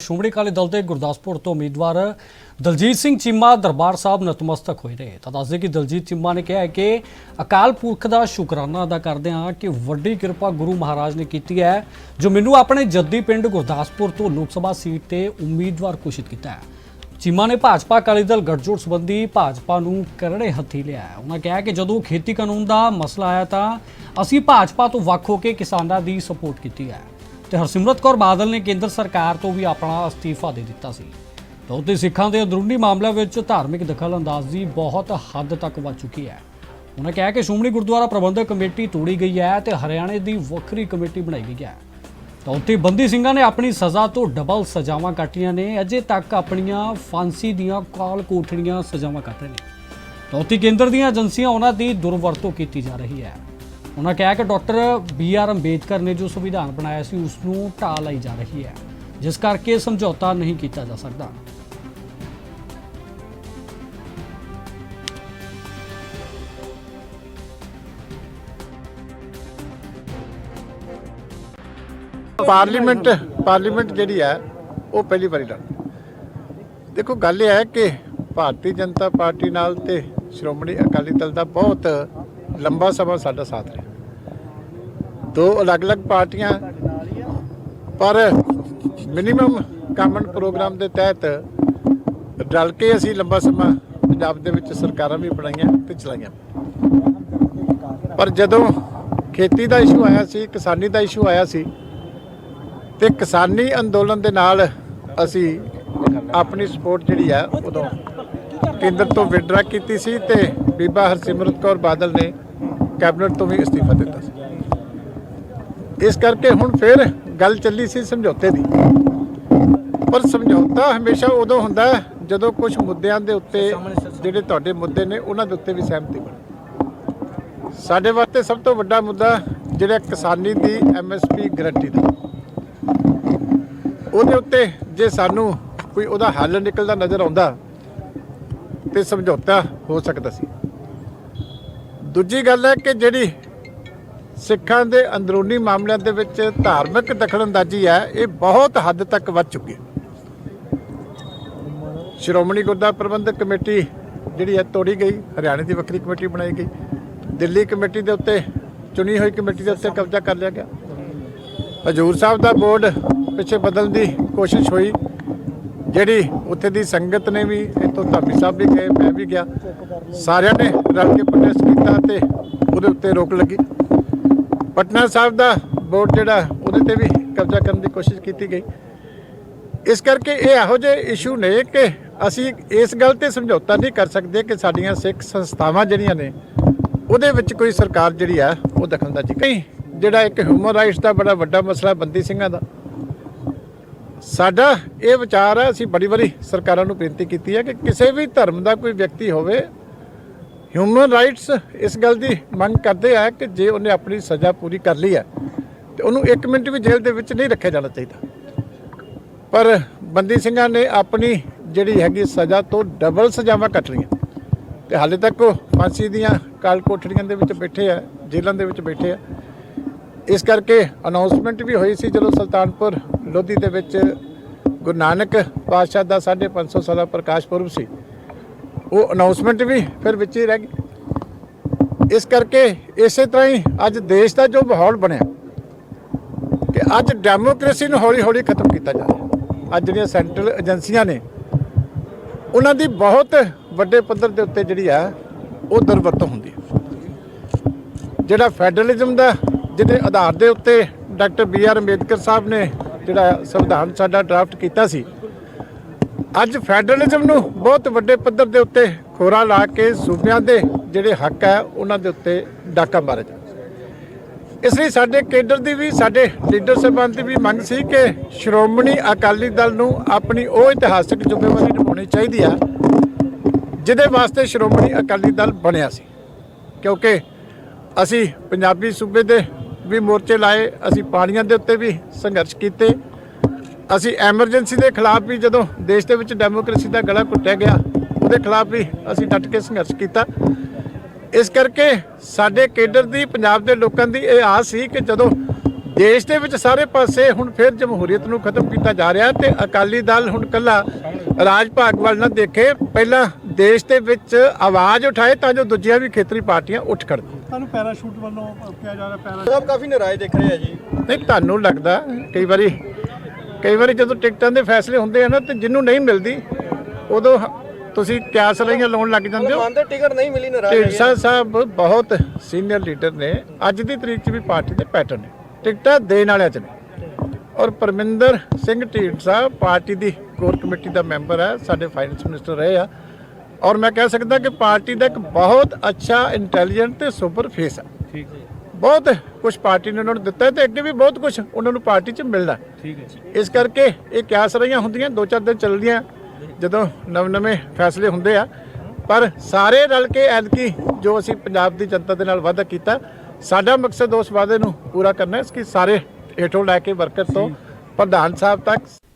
ਸ਼੍ਰੋਮਣੀ ਅਕਾਲੀ ਦਲ ਦੇ ਗੁਰਦਾਸਪੁਰ ਤੋਂ ਉਮੀਦਵਾਰ ਦਲਜੀਤ ਸਿੰਘ ਚੀਮਾ ਦਰਬਾਰ ਸਾਹਿਬ ਨਤਮਸਤਕ ਹੋਏ ਨੇ। ਤਾਂ ਦੱਸਦੇ ਕਿ ਦਲਜੀਤ ਚੀਮਾ ਨੇ ਕਿਹਾ ਹੈ ਕਿ ਅਕਾਲ ਪੁਰਖ ਦਾ ਸ਼ੁਕਰਾਨਾ ਅਦਾ ਕਰਦੇ ਹਾਂ ਕਿ ਵੱਡੀ ਕਿਰਪਾ ਗੁਰੂ ਮਹਾਰਾਜ ਨੇ ਕੀਤੀ ਹੈ, ਜੋ ਮੈਨੂੰ ਆਪਣੇ ਜੱਦੀ ਪਿੰਡ ਗੁਰਦਾਸਪੁਰ ਤੋਂ ਲੋਕ ਸਭਾ ਸੀਟ ਤੇ ਉਮੀਦਵਾਰ ਘੋਸ਼ਿਤ ਕੀਤਾ ਹੈ। ਚੀਮਾ ਨੇ ਭਾਜਪਾ ਅਕਾਲੀ ਦਲ ਗੱਠਜੋੜ ਸੰਬੰਧੀ ਭਾਜਪਾ ਨੂੰ ਕਰੜੇ ਹੱਥੀ ਲਿਆ ਉਹਨਾਂ ਕਿਹਾ ਕਿ ਜਦੋਂ ਖੇਤੀ ਕਾਨੂੰਨ ਦਾ ਮਸਲਾ ਆਇਆ ਤਾਂ ਅਸੀਂ ਭਾਜਪਾ ਤੋਂ ਵੱਖ ਹੋ ਕੇ ਕਿਸਾਨਾਂ ਦੀ ਸਪੋਰਟ ਕੀਤੀ ਹੈ। ਤੇ ਹਰਸਿਮਰਤ ਕੌਰ ਬਾਦਲ ਨੇ ਕੇਂਦਰ ਸਰਕਾਰ ਤੋਂ ਵੀ ਆਪਣਾ ਅਸਤੀਫਾ ਦੇ ਦਿੱਤਾ ਸੀ। ਤਾਂ ਉੱਤੇ ਸਿੱਖਾਂ ਦੇ ਅੰਦਰੂਨੀ ਮਾਮਲਿਆਂ ਵਿੱਚ ਧਾਰਮਿਕ ਦਖਲਅੰਦਾਜ਼ੀ ਬਹੁਤ ਹੱਦ ਤੱਕ ਵੱਧ ਚੁੱਕੀ ਹੈ। ਉਹਨਾਂ ਕਿਹਾ ਕਿ ਸ਼੍ਰੋਮਣੀ ਗੁਰਦੁਆਰਾ ਪ੍ਰਬੰਧਕ ਕਮੇਟੀ ਤੋੜੀ ਗਈ ਹੈ ਤੇ ਹਰਿਆਣੇ ਦੀ ਵੱਖਰੀ ਕਮੇਟੀ ਬਣਾਈ ਗਈ ਹੈ। ਤਾਂ ਉੱਥੇ ਬੰਦੀ ਸਿੰਘਾਂ ਨੇ ਆਪਣੀ ਸਜ਼ਾ ਤੋਂ ਡਬਲ ਸਜ਼ਾਵਾਂ ਕੱਟੀਆਂ ਨੇ, ਅਜੇ ਤੱਕ ਆਪਣੀਆਂ ਫਾਂਸੀ ਦੀਆਂ ਕਾਲ ਕੋਠੜੀਆਂ ਸਜ਼ਾਵਾਂ ਕੱਟ ਰਹੇ ਨੇ। ਤਾਂ ਉੱਥੇ ਕੇਂਦਰ ਦੀਆਂ ਏਜੰਸੀਆਂ ਉਹਨਾਂ ਦੀ ਦੁਰਵਰਤੋਂ ਕੀਤੀ ਜਾ ਰਹੀ ਹੈ। ਉਹਨਾਂ ਕਿਹਾ ਕਿ ਡਾਕਟਰ ਬੀ ਆਰ ਅੰਬੇਦਕਰ ਨੇ ਜੋ ਸੰਵਿਧਾਨ ਬਣਾਇਆ ਸੀ, ਉਸ ਨੂੰ ਢਾਹ ਲਈ ਜਾ ਰਹੀ ਹੈ, ਜਿਸ ਕਰਕੇ ਸਮਝੌਤਾ ਨਹੀਂ ਕੀਤਾ ਜਾ ਸਕਦਾ। ਪਾਰਲੀਮੈਂਟ ਪਾਰਲੀਮੈਂਟ ਜਿਹੜੀ ਹੈ, ਉਹ ਪਹਿਲੀ ਵਾਰੀ ਲੜ ਦੇਖੋ, ਗੱਲ ਇਹ ਹੈ ਕਿ ਭਾਰਤੀ ਜਨਤਾ ਪਾਰਟੀ ਨਾਲ ਤੇ ਸ਼੍ਰੋਮਣੀ ਅਕਾਲੀ ਦਲ ਦਾ ਬਹੁਤ ਲੰਬਾ ਸਮਾਂ ਸਾਡਾ ਸਾਥ ਰਿਹਾ। ਦੋ ਅਲੱਗ-ਅਲੱਗ ਪਾਰਟੀਆਂ। ਪਰ ਮਿਨੀਮਮ ਕਾਮਨ ਪ੍ਰੋਗਰਾਮ ਦੇ ਤਹਿਤ ਰਲ ਕੇ ਅਸੀਂ ਲੰਬਾ ਸਮਾਂ ਪੰਜਾਬ ਦੇ ਵਿੱਚ ਸਰਕਾਰਾਂ ਵੀ ਬਣਾਈਆਂ ਤੇ ਚਲਾਈਆਂ। ਪਰ ਜਦੋਂ ਖੇਤੀ ਦਾ ਇਸ਼ੂ ਆਇਆ ਸੀ, ਕਿਸਾਨੀ ਦਾ ਇਸ਼ੂ ਆਇਆ ਸੀ, ਤੇ ਕਿਸਾਨੀ ਅੰਦੋਲਨ ਦੇ ਨਾਲ ਅਸੀਂ ਆਪਣੀ ਸਪੋਰਟ ਜਿਹੜੀ ਆ, ਉਦੋਂ ਕੇਂਦਰ ਤੋਂ ਵਿਡਰਾ ਕੀਤੀ ਸੀ ਤੇ ਬੀਬਾ ਹਰਸਿਮਰਤ ਕੌਰ ਬਾਦਲ ਨੇ ਕੈਬਨਿਟ ਤੋਂ ਵੀ ਅਸਤੀਫਾ ਦਿੱਤਾ ਸੀ। ਇਸ ਕਰਕੇ ਹੁਣ ਫਿਰ ਗੱਲ ਚੱਲੀ ਸੀ ਸਮਝੌਤੇ ਦੀ। ਪਰ ਸਮਝੌਤਾ ਹਮੇਸ਼ਾ ਉਦੋਂ ਹੁੰਦਾ ਹੈ ਜਦੋਂ ਕੁਝ ਮੁੱਦਿਆਂ ਦੇ ਉੱਤੇ ਜਿਹੜੇ ਤੁਹਾਡੇ ਮੁੱਦੇ ਨੇ ਉਹਨਾਂ ਦੇ ਉੱਤੇ ਵੀ ਸਹਿਮਤੀ ਬਣੇ। ਸਾਡੇ ਵਾਸਤੇ ਸਭ ਤੋਂ ਵੱਡਾ ਮੁੱਦਾ ਜਿਹੜਾ ਕਿਸਾਨੀ ਦੀ ਐਮਐਸਪੀ ਗਰੰਟੀ ਦਾ। ਉਹਦੇ ਉੱਤੇ ਜੇ ਸਾਨੂੰ ਕੋਈ ਉਹਦਾ ਹੱਲ ਨਿਕਲਦਾ ਨਜ਼ਰ ਆਉਂਦਾ ਤੇ ਸਮਝੌਤਾ ਹੋ ਸਕਦਾ ਸੀ। ਦੂਜੀ ਗੱਲ ਹੈ ਕਿ ਜਿਹੜੀ ਸਿੱਖਾਂ ਦੇ ਅੰਦਰੂਨੀ ਮਾਮਲਿਆਂ ਦੇ ਵਿੱਚ ਧਾਰਮਿਕ ਦਖਲਅੰਦਾਜ਼ੀ ਹੈ, ਇਹ ਬਹੁਤ ਹੱਦ ਤੱਕ ਵੱਧ ਚੁੱਕੀ ਹੈ। ਸ਼੍ਰੋਮਣੀ ਗੁਰਦੁਆਰਾ ਪ੍ਰਬੰਧਕ ਕਮੇਟੀ ਜਿਹੜੀ ਹੈ ਤੋੜੀ ਗਈ, ਹਰਿਆਣੇ ਦੀ ਵੱਖਰੀ ਕਮੇਟੀ ਬਣਾਈ ਗਈ। ਦਿੱਲੀ ਕਮੇਟੀ ਦੇ ਉੱਤੇ, ਚੁਣੀ ਹੋਈ ਕਮੇਟੀ ਦੇ ਉੱਤੇ ਕਬਜ਼ਾ ਕਰ ਲਿਆ ਗਿਆ। ਹਜੂਰ ਸਾਹਿਬ ਦਾ ਬੋਰਡ ਪਿੱਛੇ ਬਦਲਣ ਦੀ ਕੋਸ਼ਿਸ਼ ਹੋਈ। ਜਿਹੜੀ ਉੱਥੇ ਦੀ ਸੰਗਤ ਨੇ ਵੀ, ਇੱਥੋਂ ਧਾਮੀ ਸਾਹਿਬ ਵੀ ਗਏ, ਮੈਂ ਵੀ ਗਿਆ। ਸਾਰਿਆਂ ਨੇ ਰਲ ਕੇ ਪ੍ਰੋਟੈਸਟ ਕੀਤਾ ਤੇ ਉਹਦੇ ਉੱਤੇ ਰੋਕ ਲੱਗੀ। ਪਟਨਾ ਸਾਹਿਬ ਦਾ ਬੋਰਡ ਜਿਹੜਾ, ਉਹਦੇ ਤੇ ਵੀ ਕਬਜ਼ਾ ਕਰਨ ਦੀ ਕੋਸ਼ਿਸ਼ ਕੀਤੀ ਗਈ। ਇਸ ਕਰਕੇ ਇਹ ਇਹੋ ਜਿਹੇ ਇਸ਼ੂ ਨੇ ਕਿ ਅਸੀਂ ਇਸ ਗੱਲ ਤੇ ਸਮਝੌਤਾ ਨਹੀਂ ਕਰ ਸਕਦੇ ਕਿ ਸਾਡੀਆਂ ਸਿੱਖ ਸੰਸਥਾਵਾਂ ਜਿਹੜੀਆਂ ਨੇ, ਉਹਦੇ ਵਿੱਚ ਕੋਈ ਸਰਕਾਰ ਜਿਹੜੀ ਆ, ਉਹ ਦਖਲਅੰਦਾਜ਼ੀ ਕਈ ਜਿਹੜਾ ਇੱਕ ਹਿਊਮਨ ਰਾਈਟਸ ਦਾ ਬੜਾ ਵੱਡਾ ਮਸਲਾ ਬੰਦੀ ਸਿੰਘਾਂ ਦਾ। ਸਾਡਾ ਇਹ ਵਿਚਾਰ ਹੈ ਅਸੀਂ ਬੜੀ ਵਾਰੀ ਸਰਕਾਰਾਂ ਨੂੰ ਬੇਨਤੀ ਕੀਤੀ ਹੈ ਕਿ ਕਿਸੇ ਵੀ ਧਰਮ ਦਾ ਕੋਈ ਵਿਅਕਤੀ ਹੋਵੇ ਹਿਊਮਨ ਰਾਈਟਸ ਇਸ ਗੱਲ ਦੀ ਮੰਗ ਕਰਦੇ ਆ ਕਿ ਜੇ ਉਹਨੇ ਆਪਣੀ ਸਜ਼ਾ ਪੂਰੀ ਕਰ ਲਈ ਹੈ, ਤੇ ਉਹਨੂੰ 1 ਮਿੰਟ ਵੀ ਜੇਲ੍ਹ ਦੇ ਵਿੱਚ ਨਹੀਂ ਰੱਖਿਆ ਜਾਣਾ ਚਾਹੀਦਾ। ਪਰ ਬੰਦੀ ਸਿੰਘਾਂ ਨੇ ਆਪਣੀ ਜਿਹੜੀ ਹੈਗੀ ਸਜ਼ਾ ਤੋਂ ਡਬਲ ਸਜ਼ਾਵਾਂ ਕੱਟ ਲਈਆਂ। ਤੇ ਹਾਲੇ ਤੱਕ ਉਹ ਫਾਂਸੀ ਦੀਆਂ ਕਾਲ ਕੋਠੜੀਆਂ ਦੇ ਵਿੱਚ ਬੈਠੇ ਆ, ਜੇਲ੍ਹਾਂ ਦੇ ਵਿੱਚ ਬੈਠੇ ਆ। ਇਸ ਕਰਕੇ ਅਨਾਉਂਸਮੈਂਟ ਵੀ ਹੋਈ ਸੀ ਜਦੋਂ ਸੁਲਤਾਨਪੁਰ ਲੋਧੀ ਦੇ ਵਿੱਚ ਗੁਰੂ ਨਾਨਕ ਪਾਤਸ਼ਾਹ ਦਾ 550 ਸਾਲਾ ਪ੍ਰਕਾਸ਼ ਪੁਰਬ ਸੀ। ਉਹ ਅਨਾਉਂਸਮੈਂਟ ਵੀ ਫਿਰ ਵਿੱਚ ਹੀ ਰਹਿ ਗਈ। ਇਸ ਕਰਕੇ ਇਸੇ ਤਰ੍ਹਾਂ ਹੀ ਅੱਜ ਦੇਸ਼ ਦਾ ਜੋ ਮਾਹੌਲ ਬਣਿਆ, ਕਿ ਅੱਜ ਡੈਮੋਕ੍ਰੇਸੀ ਨੂੰ ਹੌਲੀ-ਹੌਲੀ ਖਤਮ ਕੀਤਾ ਜਾ ਰਿਹਾ। ਅੱਜ ਜਿਹੜੀਆਂ ਸੈਂਟਰਲ ਏਜੰਸੀਆਂ ਨੇ, ਉਹਨਾਂ ਦੀ ਬਹੁਤ ਵੱਡੇ ਪੱਧਰ ਦੇ ਉੱਤੇ ਜਿਹੜੀ ਆ, ਉਹ ਦੁਰਵਰਤੋਂ ਹੁੰਦੀ ਹੈ। ਜਿਹੜਾ ਫੈਡਰਲਿਜ਼ਮ ਦਾ, ਜਿਹਦੇ ਆਧਾਰ ਦੇ ਉੱਤੇ doctor B R Ambedkar Sahib ਨੇ ਜਿਹੜਾ ਸੰਵਿਧਾਨ ਸਾਡਾ ਡਰਾਫਟ ਕੀਤਾ ਸੀ ਅੱਜ ਫੈਡਰਲਿਜ਼ਮ ਨੂੰ ਬਹੁਤ ਵੱਡੇ ਪੱਧਰ ਦੇ ਉੱਤੇ ਖੋਰਾ ਲਾ ਕੇ ਸੂਬਿਆਂ ਦੇ ਜਿਹੜੇ ਹੱਕ ਹੈ, ਉਹਨਾਂ ਦੇ ਉੱਤੇ ਡਾਕਾ ਮਾਰਿਆ ਜਾ ਇਸ ਲਈ ਸਾਡੇ ਕੇਡਰ ਦੀ ਵੀ, ਸਾਡੇ ਲੀਡਰ ਸਾਹਿਬਾਨ ਦੀ ਵੀ ਮੰਗ ਸੀ ਕਿ ਸ਼੍ਰੋਮਣੀ ਅਕਾਲੀ ਦਲ ਨੂੰ ਆਪਣੀ ਉਹ ਇਤਿਹਾਸਕ ਜ਼ਿੰਮੇਵਾਰੀ ਨਿਭਾਉਣੀ ਚਾਹੀਦੀ ਆ, ਜਿਹਦੇ ਵਾਸਤੇ ਸ਼੍ਰੋਮਣੀ ਅਕਾਲੀ ਦਲ ਬਣਿਆ ਸੀ। ਕਿਉਂਕਿ ਅਸੀਂ ਪੰਜਾਬੀ ਸੂਬੇ ਦੇ ਵੀ ਮੋਰਚੇ ਲਾਏ, ਅਸੀਂ ਪਾਣੀਆਂ ਦੇ ਉੱਤੇ ਵੀ ਸੰਘਰਸ਼ ਕੀਤੇ ਅਸੀਂ ਐਮਰਜੈਂਸੀ ਦੇ ਖਿਲਾਫ ਵੀ ਜਦੋਂ ਦੇਸ਼ ਦੇ ਵਿੱਚ ਡੈਮੋਕ੍ਰੇਸੀ ਦਾ ਗਲਾ ਘੁੱਟਿਆ ਗਿਆ ਉਹਦੇ ਖਿਲਾਫ ਵੀ ਅਸੀਂ ਡਟ ਕੇ ਸੰਘਰਸ਼ ਕੀਤਾ। ਇਸ ਕਰਕੇ ਸਾਡੇ ਕੇਡਰ ਦੀ ਪੰਜਾਬ ਦੇ ਲੋਕਾਂ ਦੀ ਇਹ ਆਸ ਸੀ ਕਿ ਜਦੋਂ ਦੇਸ਼ ਦੇ ਵਿੱਚ ਸਾਰੇ ਪਾਸੇ ਹੁਣ ਫਿਰ ਜਮਹੂਰੀਅਤ ਨੂੰ ਖਤਮ ਕੀਤਾ ਜਾ ਰਿਹਾ ਤੇ ਅਕਾਲੀ ਦਲ ਹੁਣ ਕੱਲਾ ਰਾਜ ਭਾਗ ਵੱਲ ਨਾ ਦੇਖੇ ਪਹਿਲਾਂ ਦੇਸ਼ ਦੇ ਵਿੱਚ ਆਵਾਜ਼ ਉਠਾਏ ਤਾਂ ਜੋ ਦੂਜੀਆਂ ਵੀ ਖੇਤਰੀ ਪਾਰਟੀਆਂ ਉੱਠ ਖੜਨ ਤੁਹਾਨੂੰ ਪੈਰਾਸ਼ੂਟ ਵੱਲੋਂ ਕਿਹਾ ਜਾ ਰਿਹਾ ਪੈਰਾ ਸਾਹਿਬ ਕਾਫੀ ਨਾਰਾਜ਼ ਦਿਖ ਰਹੇ ਆ ਜੀ। ਨਹੀਂ ਤੁਹਾਨੂੰ ਲੱਗਦਾ ਕਈ ਵਾਰੀ ਕਈ ਵਾਰੀ ਜਦੋਂ ਟਿਕਟਾਂ ਦੇ ਫੈਸਲੇ ਹੁੰਦੇ ਆ ਨਾ ਤੇ ਜਿਹਨੂੰ ਨਹੀਂ ਮਿਲਦੀ ਉਦੋਂ ਤੁਸੀਂ ਕਿਆਸ ਰਹੀਆਂ ਲਾਉਣ ਲੱਗ ਜਾਂਦੇ ਹੋ। ਮਨ ਦੇ ਟਿਕਟ ਨਹੀਂ ਮਿਲੀ ਨਾਰਾਜ਼ ਢੀਂਡਸਾ ਸਾਹਿਬ ਬਹੁਤ ਸੀਨੀਅਰ ਲੀਡਰ ਨੇ ਅੱਜ ਦੀ ਤਰੀਕ 'ਚ ਵੀ ਪਾਰਟੀ ਦੇ ਪੈਟਰਨ ਨੇ। ਟਿਕਟਾਂ ਦੇਣ ਵਾਲਿਆਂ 'ਚ ਨੇ। ਔਰ ਪਰਮਿੰਦਰ ਸਿੰਘ ਢੀਂਡਸਾ ਪਾਰਟੀ ਦੀ ਕੋਰ ਕਮੇਟੀ ਦਾ ਮੈਂਬਰ ਹੈ ਸਾਡੇ ਫਾਈਨੈਂਸ ਮਿਨਿਸਟਰ ਰਹੇ ਆ। ਔਰ ਮੈਂ ਕਹਿ ਸਕਦਾ ਕਿ ਪਾਰਟੀ ਦਾ ਇੱਕ ਬਹੁਤ ਅੱਛਾ ਇੰਟੈਲੀਜੈਂਟ ਤੇ ਸੁਪਰ ਫੇਸ ਹੈ ਠੀਕ ਹੈ ਬਹੁਤ ਕੁਝ ਪਾਰਟੀ ਨੇ ਉਹਨਾਂ ਨੂੰ ਦਿੱਤਾ ਤੇ ਅੱਗੇ ਵੀ ਬਹੁਤ ਕੁਝ ਉਹਨਾਂ ਨੂੰ ਪਾਰਟੀ 'ਚ ਮਿਲਦਾ। ਠੀਕ ਹੈ ਇਸ ਕਰਕੇ ਇਹ ਕਿਆਸ ਰਹੀਆਂ ਹੁੰਦੀਆਂ ਦੋ ਚਾਰ ਦਿਨ ਚੱਲਦੀਆਂ ਜਦੋਂ ਨਵੇਂ-ਨਵੇਂ ਫੈਸਲੇ ਹੁੰਦੇ ਆ। ਪਰ ਸਾਰੇ ਰਲ ਕੇ ਐਤਕੀ ਜੋ ਅਸੀਂ ਪੰਜਾਬ ਦੀ ਜਨਤਾ ਦੇ ਨਾਲ ਵਾਅਦਾ ਕੀਤਾ ਸਾਡਾ ਮਕਸਦ ਉਸ ਵਾਅਦੇ ਨੂੰ ਪੂਰਾ ਕਰਨਾ ਹੈ ਇਸ ਕਿ ਸਾਰੇ ਹੇਠੋਂ ਲੈ ਕੇ ਵਰਕਰ ਤੋਂ ਪ੍ਰਧਾਨ ਸਾਹਿਬ ਤੱਕ